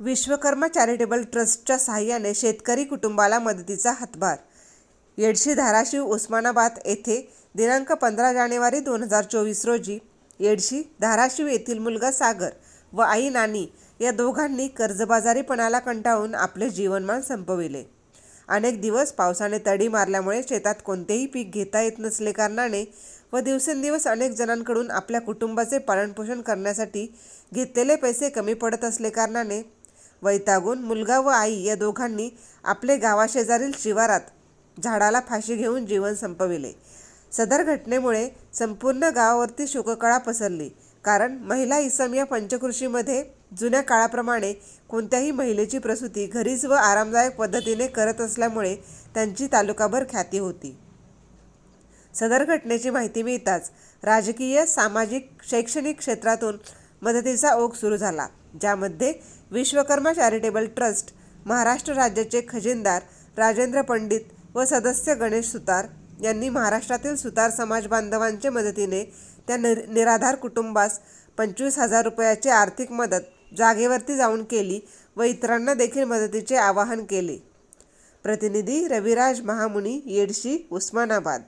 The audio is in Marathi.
विश्वकर्मा चॅरिटेबल ट्रस्टच्या सहाय्याने शेतकरी कुटुंबाला मदतीचा हातभार. येडशी धाराशिव उस्मानाबाद येथे दिनांक पंधरा जानेवारी दोन हजार चोवीस रोजी येडशी धाराशिव येथील मुलगा सागर व आई नानी या दोघांनी कर्जबाजारीपणाला कंटाळून आपले जीवनमान संपविले. अनेक दिवस पावसाने तडी मारल्यामुळे शेतात कोणतेही पीक घेता येत नसले कारणाने व दिवसेंदिवस अनेक जणांकडून आपल्या कुटुंबाचे पालनपोषण करण्यासाठी घेतलेले पैसे कमी पडत असले कारणाने वैतागून मुलगा व आई या दोघांनी आपले गावाशेजारील शिवारात झाडाला फाशी घेऊन जीवन संपविले. सदर घटनेमुळे संपूर्ण गावावरती शोककळा पसरली. कारण महिला इसम या पंचकृषीमध्ये जुन्या काळाप्रमाणे कोणत्याही महिलेची प्रसूती घरीच व आरामदायक पद्धतीने करत असल्यामुळे त्यांची तालुकाभर ख्याती होती. सदर घटनेची माहिती मिळताच राजकीय सामाजिक शैक्षणिक क्षेत्रातून मदतीचा ओघ सुरू झाला ज्यामध्ये विश्वकर्मा चॅरिटेबल ट्रस्ट महाराष्ट्र राज्याचे खजिनदार राजेंद्र पंडित व सदस्य गणेश सुतार यांनी महाराष्ट्रातील सुतार समाज बांधवांच्या मदतीने त्या निर निराधार कुटुंबास पंचवीस हजार रुपयाची आर्थिक मदत जागेवरती जाऊन केली व इतरांना देखील मदतीचे आवाहन केले. प्रतिनिधी रविराज महामुनी येडशी उस्मानाबाद.